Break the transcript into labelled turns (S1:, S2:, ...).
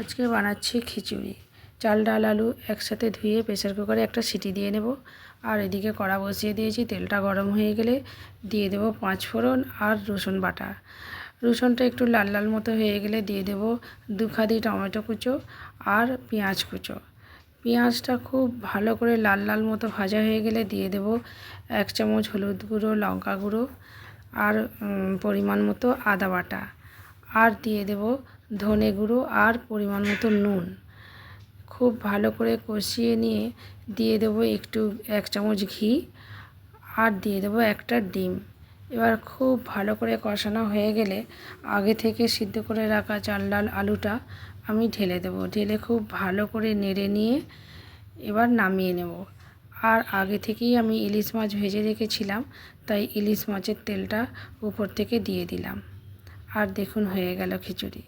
S1: আজকে বানাচ্ছি খিচুড়ি। চাল, ডাল, আলু একসাথে ধুয়ে প্রেসার কুকারে একটা সিটি দিয়ে নেব। আর এদিকে কড়া বসিয়ে দিয়েছি, তেলটা গরম হয়ে গেলে দিয়ে দেবো পাঁচ ফোড়ন আর রসুন বাটা। রসুনটা একটু লাল লাল মতো হয়ে গেলে দিয়ে দেব দু খাদি টমেটো কুচো আর পেঁয়াজ কুচো। পেঁয়াজটা খুব ভালো করে লাল লাল মতো ভাজা হয়ে গেলে দিয়ে দেব এক চামচ হলুদ গুঁড়ো, লঙ্কা গুঁড়ো আর পরিমাণ মতো আদা বাটা। আর দিয়ে দেব ধনে গুঁড়ো আর পরিমাণ মতো নুন। খুব ভালো করে কষিয়ে নিয়ে দিয়ে দেবো একটু, এক চামচ ঘি আর দিয়ে দেবো একটা ডিম। এবার খুব ভালো করে কষানো হয়ে গেলে আগে থেকে সিদ্ধ করে রাখা চাল ডাল আলুটা আমি ঢেলে দেবো। ঢেলে খুব ভালো করে নেড়ে নিয়ে এবার নামিয়ে নেব। আর আগে থেকেই আমি ইলিশ মাছ ভেজে রেখেছিলাম, তাই ইলিশ মাছের তেলটা উপর থেকে দিয়ে দিলাম। আর দেখুন হয়ে গেল খিচুড়ি।